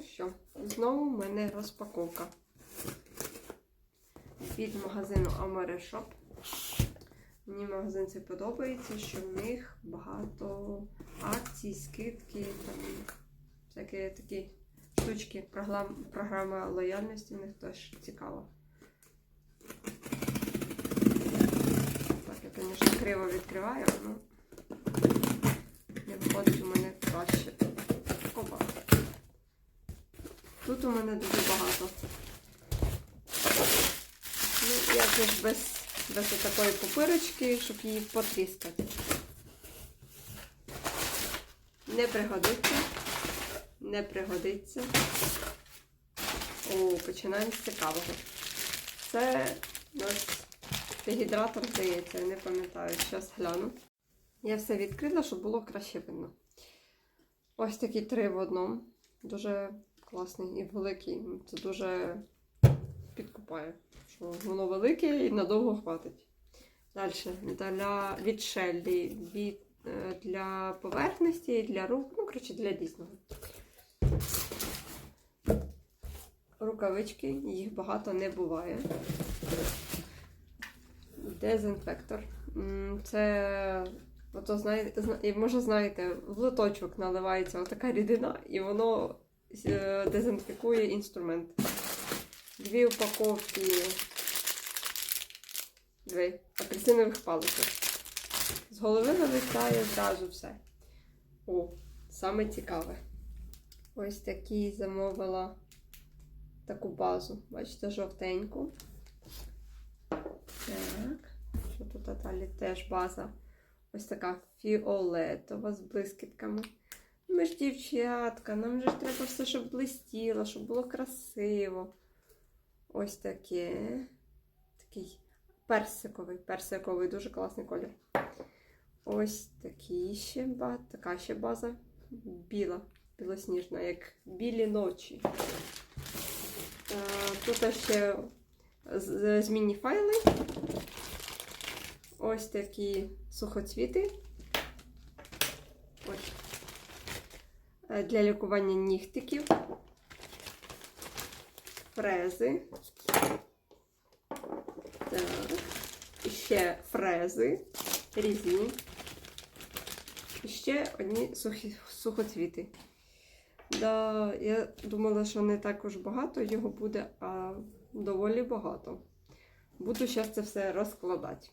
Ну що, знову в мене розпаковка від магазину Amore Shop. Мені магазин цей подобається, що в них багато акцій, скидки, там всякі такі штучки, програм, програма лояльності в них теж цікава. Так, я, звісно, криво відкриваю, але не виходить у мене краще. Опа. Тут у мене дуже багато. Ну, як же ж без, без такої пупирочки, щоб її потріскати. Не пригодиться. Не пригодиться. О, починаємо з цікавого. Це нас дегідратор, здається, я не пам'ятаю, зараз гляну. Я все відкрила, щоб було краще видно. Ось такі три в одному. Дуже класний і великий. Це дуже підкупає, що воно велике і надовго хватить. Далі для від Шеллі, від, е, для поверхності, для рук, ну, коротше, для дійсного. Рукавички, їх багато не буває. Дезінфектор. Це, ото, знаєте, зна- і, може, знаєте, в лоточок наливається отака рідина, і воно дезінфікує інструмент. Дві упаковки дві апельсинових паличок. З голови вилітає зразу все. О, саме цікаве. Ось такий замовила таку базу. Бачите, жовтеньку. Так, що тут далі теж база. Ось така фіолетова з блискітками. Ми ж дівчатка, нам же ж треба все, щоб блистіло, щоб було красиво. Ось таке. Такий персиковий, персиковий, дуже класний колір. Ось такі ще ба- така ще база. Біла, білосніжна, як білі ночі. Тут ще змінні файли. Ось такі сухоцвіти. Ось. Е, Для лікування нігтиків. Фрези. Так. Ще фрези різні. І ще одні сухі, сухоцвіти. Да, я думала, що не також багато його буде, а доволі багато. Буду зараз це все розкладати.